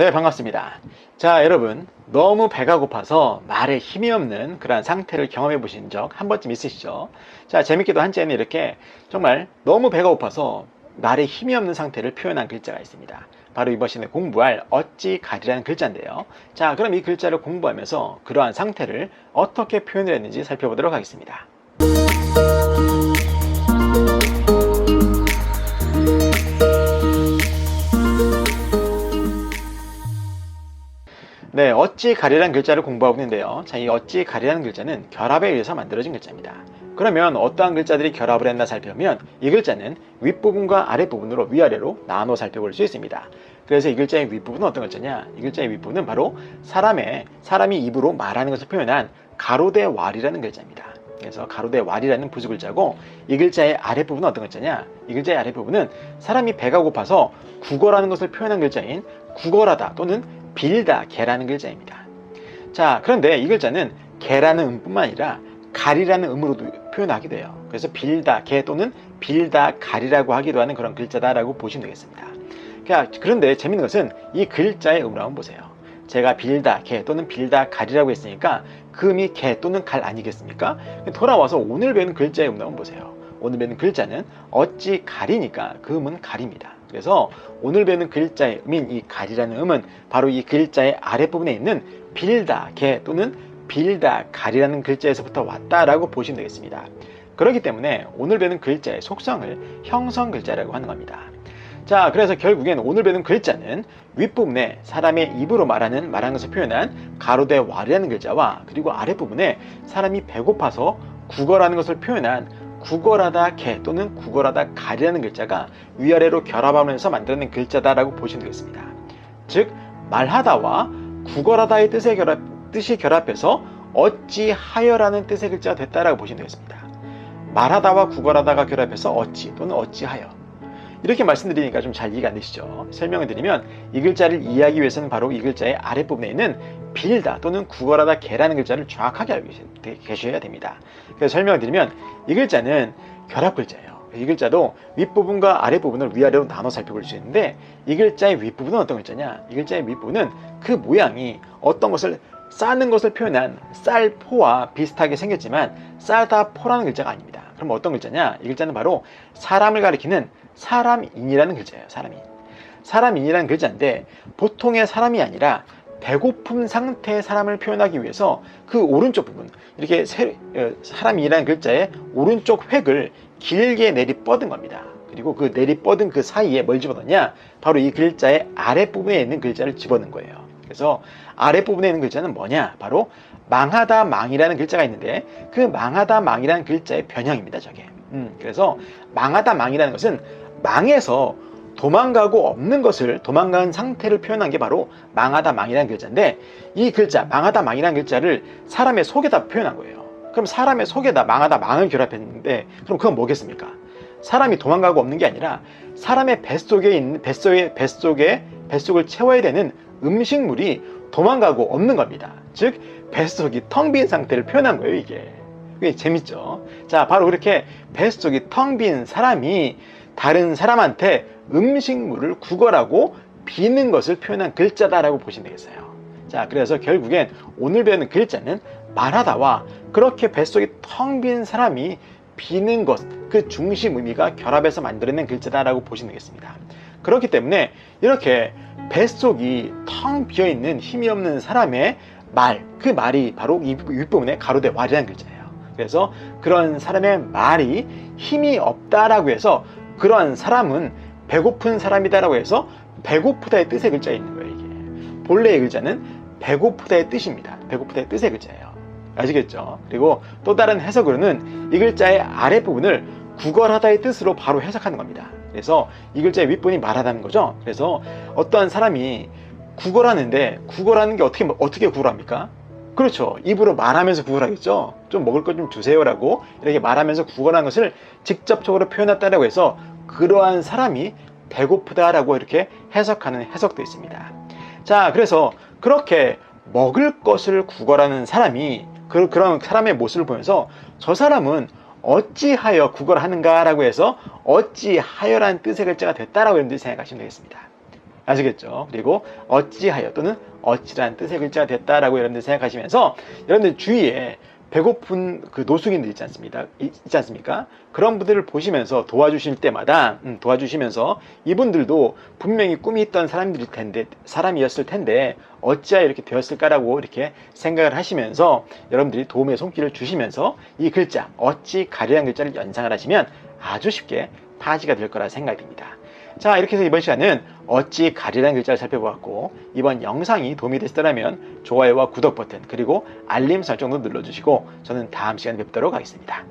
네, 반갑습니다. 자, 여러분. 너무 배가 고파서 말에 힘이 없는 그러한 상태를 경험해 보신 적 한 번쯤 있으시죠? 자, 재밌게도 한자에는 이렇게 정말 너무 배가 고파서 말에 힘이 없는 상태를 표현한 글자가 있습니다. 바로 이번 시간에 공부할 어찌 가리라는 글자인데요. 자, 그럼 이 글자를 공부하면서 그러한 상태를 어떻게 표현을 했는지 살펴보도록 하겠습니다. 네, 어찌 가리라는 글자를 공부하고 있는데요. 자, 이 어찌 가리라는 글자는 결합에 의해서 만들어진 글자입니다. 그러면 어떠한 글자들이 결합을 했나 살펴보면 이 글자는 윗부분과 아랫부분으로 위아래로 나눠 살펴볼 수 있습니다. 그래서 이 글자의 윗부분은 어떤 글자냐? 이 글자의 윗부분은 바로 사람의 사람이 입으로 말하는 것을 표현한 가로대 왈이라는 글자입니다. 그래서 가로대 왈이라는 부수 글자고 이 글자의 아랫부분은 어떤 글자냐? 이 글자의 아랫부분은 사람이 배가 고파서 국어라는 것을 표현한 글자인 국어라다 또는 빌다 개라는 글자입니다. 자, 그런데 이 글자는 개라는 음뿐만 아니라 가리라는 음으로도 표현하기도 해요. 그래서 빌다 개 또는 빌다 가리라고 하기도 하는 그런 글자다라고 보시면 되겠습니다. 그런데 재밌는 것은 이 글자의 음을 한번 보세요. 제가 빌다 개 또는 빌다 가리라고 했으니까 그 음이 개 또는 갈 아니겠습니까? 돌아와서 오늘 배우는 글자의 음 한번 보세요. 오늘 배우는 글자는 어찌 가리니까 그 음은 가립니다. 그래서 오늘 배우는 글자의 음인 이 가리라는 음은 바로 이 글자의 아랫부분에 있는 빌다 개 또는 빌다 가리라는 글자에서부터 왔다라고 보시면 되겠습니다. 그렇기 때문에 오늘 배우는 글자의 속성을 형성 글자라고 하는 겁니다. 자, 그래서 결국엔 오늘 배우는 글자는 윗부분에 사람의 입으로 말하는 말하는 것을 표현한 가로대 와리라는 글자와 그리고 아랫부분에 사람이 배고파서 국어라는 것을 표현한 구걸하다 개 또는 구걸하다 가리라는 글자가 위아래로 결합하면서 만들어낸 글자다라고 보시면 되겠습니다. 즉 말하다와 구걸하다의 뜻의 결합, 뜻이 결합해서 어찌하여라는 뜻의 글자가 됐다라고 보시면 되겠습니다. 말하다와 구걸하다가 결합해서 어찌 또는 어찌하여 이렇게 말씀드리니까 좀 잘 이해가 안 되시죠? 설명을 드리면 이 글자를 이해하기 위해서는 바로 이 글자의 아랫부분에 있는 빌다 또는 구걸하다 개라는 글자를 정확하게 알고 계셔야 됩니다. 그래서 설명을 드리면 이 글자는 결합 글자예요. 이 글자도 윗부분과 아랫부분을 위아래로 나눠 살펴볼 수 있는데 이 글자의 윗부분은 어떤 글자냐? 이 글자의 윗부분은 그 모양이 어떤 것을 싸는 것을 표현한 쌀포와 비슷하게 생겼지만 쌀다포라는 글자가 아닙니다. 그럼 어떤 글자냐? 이 글자는 바로 사람을 가리키는 사람인이라는 글자예요. 사람인. 사람인이라는 글자인데 보통의 사람이 아니라 배고픈 상태의 사람을 표현하기 위해서 그 오른쪽 부분 이렇게 어, 사람이라는 글자의 오른쪽 획을 길게 내리 뻗은 겁니다. 그리고 그 내리 뻗은 그 사이에 뭘 집어넣냐? 바로 이 글자의 아랫부분에 있는 글자를 집어넣은 거예요. 그래서 아랫부분에 있는 글자는 뭐냐? 바로 망하다 망이라는 글자가 있는데 그 망하다 망이라는 글자의 변형입니다. 저게. 음, 그래서 망하다 망이라는 것은 망해서 도망가고 없는 것을 도망간 상태를 표현한 게 바로 망하다 망이라는 글자인데 이 글자 망하다 망이라는 글자를 사람의 속에다 표현한 거예요. 그럼 사람의 속에다 망하다 망을 결합했는데 그럼 그건 뭐겠습니까? 사람이 도망가고 없는 게 아니라 사람의 뱃속에 있는 뱃속에 뱃속에 뱃속을 채워야 되는 음식물이 도망가고 없는 겁니다. 즉 뱃속이 텅 빈 상태를 표현한 거예요, 이게. 그게 재밌죠. 자, 바로 그렇게 뱃속이 텅 빈 사람이 다른 사람한테 음식물을 구걸하고 비는 것을 표현한 글자다라고 보시면 되겠어요. 자, 그래서 결국엔 오늘 배우는 글자는 말하다와 그렇게 뱃속이 텅 빈 사람이 비는 것, 그 중심 의미가 결합해서 만들어낸 글자다라고 보시면 되겠습니다. 그렇기 때문에 이렇게 뱃속이 텅 비어 있는 힘이 없는 사람의 말, 그 말이 바로 이 윗부분에 가로대 왈이라는 글자예요. 그래서 그런 사람의 말이 힘이 없다라고 해서 그러한 사람은 배고픈 사람이다라고 해서 배고프다의 뜻의 글자에 있는 거예요, 이게. 본래의 글자는 배고프다의 뜻입니다. 배고프다의 뜻의 글자예요. 아시겠죠? 그리고 또 다른 해석으로는 이 글자의 아랫부분을 구걸하다의 뜻으로 바로 해석하는 겁니다. 그래서 이 글자의 윗부분이 말하다는 거죠. 그래서 어떠한 사람이 구걸하는데 구걸하는 게 어떻게 어떻게 구걸합니까? 그렇죠. 입으로 말하면서 구걸하겠죠. 좀 먹을 것 좀 주세요라고 이렇게 말하면서 구걸하는 것을 직접적으로 표현했다라고 해서 그러한 사람이 배고프다라고 이렇게 해석하는 해석도 있습니다. 자, 그래서 그렇게 먹을 것을 구걸하는 사람이 그, 그런 사람의 모습을 보면서 저 사람은 어찌하여 구걸하는가라고 해서 어찌하여라는 뜻의 글자가 됐다라고 여러분들이 생각하시면 되겠습니다. 아시겠죠? 그리고 어찌하여 또는 어찌란 뜻의 글자가 됐다라고 여러분들 생각하시면서 여러분들 주위에 배고픈 그 노숙인들 있지 않습니까? 있지 않습니까? 그런 분들을 보시면서 도와주실 때마다 음, 도와주시면서 이분들도 분명히 꿈이 있던 사람들일 텐데 사람이었을 텐데 어찌하여 이렇게 되었을까라고 이렇게 생각을 하시면서 여러분들이 도움의 손길을 주시면서 이 글자 어찌 가리란 글자를 연상을 하시면 아주 쉽게 파지가 될 거라 생각이 듭니다. 자 이렇게 해서 이번 시간은 어찌 가리라는 글자를 살펴보았고 이번 영상이 도움이 되셨다면 좋아요와 구독 버튼 그리고 알림 설정도 눌러주시고 저는 다음 시간에 뵙도록 하겠습니다.